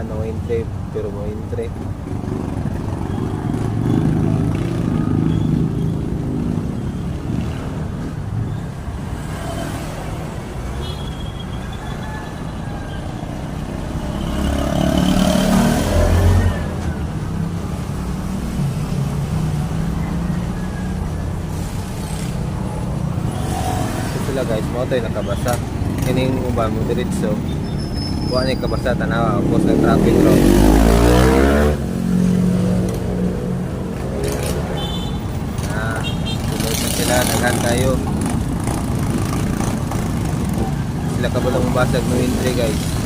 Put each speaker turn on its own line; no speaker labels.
sila no entry pero mo entry. Sila guys, mo tayo nakabasa. Kining uban mo diretso. Wa ni kabasa tanawa upos ng traffic ro. Ah, sunod na sila, naghan tayo. Sila kabalang basag no entry guys.